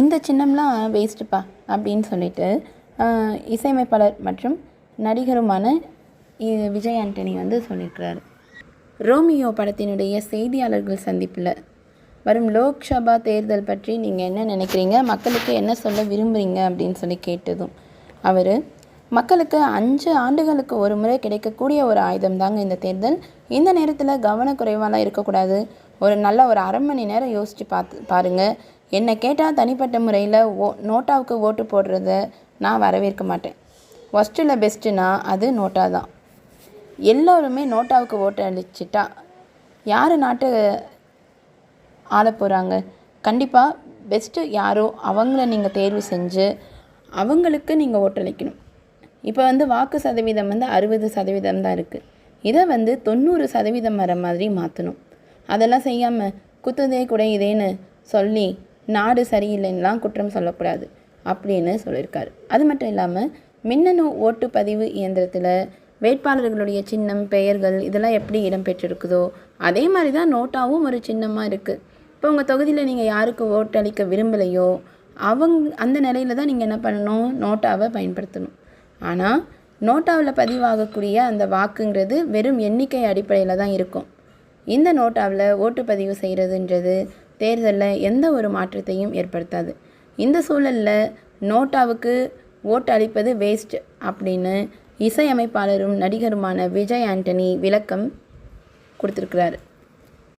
இந்த சின்னம்லாம் வேஸ்ட்டுப்பா அப்படின்னு சொல்லிட்டு இசையமைப்பாளர் மற்றும் நடிகருமான விஜய் ஆண்டனி வந்து சொல்லியிருக்கிறாரு. ரோமியோ படத்தினுடைய செய்தியாளர்கள் சந்திப்பில் வரும் லோக்சபா தேர்தல் பற்றி நீங்கள் என்ன நினைக்கிறீங்க? மக்களுக்கு என்ன சொல்ல விரும்புகிறீங்க அப்படின்னு சொல்லி கேட்டதும் அவர் மக்களுக்கு அஞ்சு ஆண்டுகளுக்கு ஒரு முறை கிடைக்கக்கூடிய ஒரு ஆயுதம் தாங்க இந்த தேர்தல். இந்த நேரத்தில் கவனக்குறைவாலாம் இருக்கக்கூடாது. ஒரு நல்ல ஒரு அரை மணி நேரம் யோசித்து பார்த்து பாருங்கள் என்னை கேட்டால் தனிப்பட்ட முறையில் ஓ நோட்டாவுக்கு ஓட்டு போடுறத நான் வரவேற்க மாட்டேன். ஒஸ்ட்டில் பெஸ்ட்டுனா அது நோட்டா தான். எல்லோருமே நோட்டாவுக்கு ஓட்டு அளிச்சிட்டா யார் நாட்டு ஆள போகிறாங்க? கண்டிப்பாக பெஸ்ட்டு யாரோ அவங்கள நீங்கள் தேர்வு செஞ்சு அவங்களுக்கு நீங்கள் ஓட்டளிக்கணும். இப்போ வந்து வாக்கு சதவீதம் வந்து அறுபது சதவீதம் தான் இருக்குது. இதை வந்து தொண்ணூறு சதவீதம் வர மாதிரி மாற்றணும். அதெல்லாம் செய்யாமல் குத்துதே இதேன்னு சொல்லி நாடு சரியில்லைன்னுலாம் குற்றம் சொல்லக்கூடாது அப்படின்னு சொல்லியிருக்காரு. அது மட்டும் இல்லாமல் மின்னணு ஓட்டுப்பதிவு இயந்திரத்தில் வேட்பாளர்களுடைய சின்னம் பெயர்கள் இதெல்லாம் எப்படி இடம்பெற்றிருக்குதோ அதே மாதிரி தான் நோட்டாவும் ஒரு சின்னமாக இருக்குது இப்போ உங்கள் தொகுதியில் நீங்கள் யாருக்கு ஓட்டளிக்க விரும்பலையோ அவங்க அந்த நிலையில தான் நீங்கள் என்ன பண்ணணும்? நோட்டாவை பயன்படுத்தணும். ஆனால் நோட்டாவில் பதிவாகக்கூடிய அந்த வாக்குங்கிறது வெறும் எண்ணிக்கை அடிப்படையில் தான் இருக்கும். இந்த நோட்டாவில் ஓட்டுப்பதிவு செய்கிறதுன்றது தேர்தலில் எந்த ஒரு மாற்றத்தையும் ஏற்படுத்தாது. இந்த சூழலில் நோட்டாவுக்கு ஓட்டு அளிப்பது வேஸ்ட் அப்படின்னு இசையமைப்பாளரும் நடிகருமான விஜய் ஆண்டனி விளக்கம் கொடுத்துருக்கிறாரு.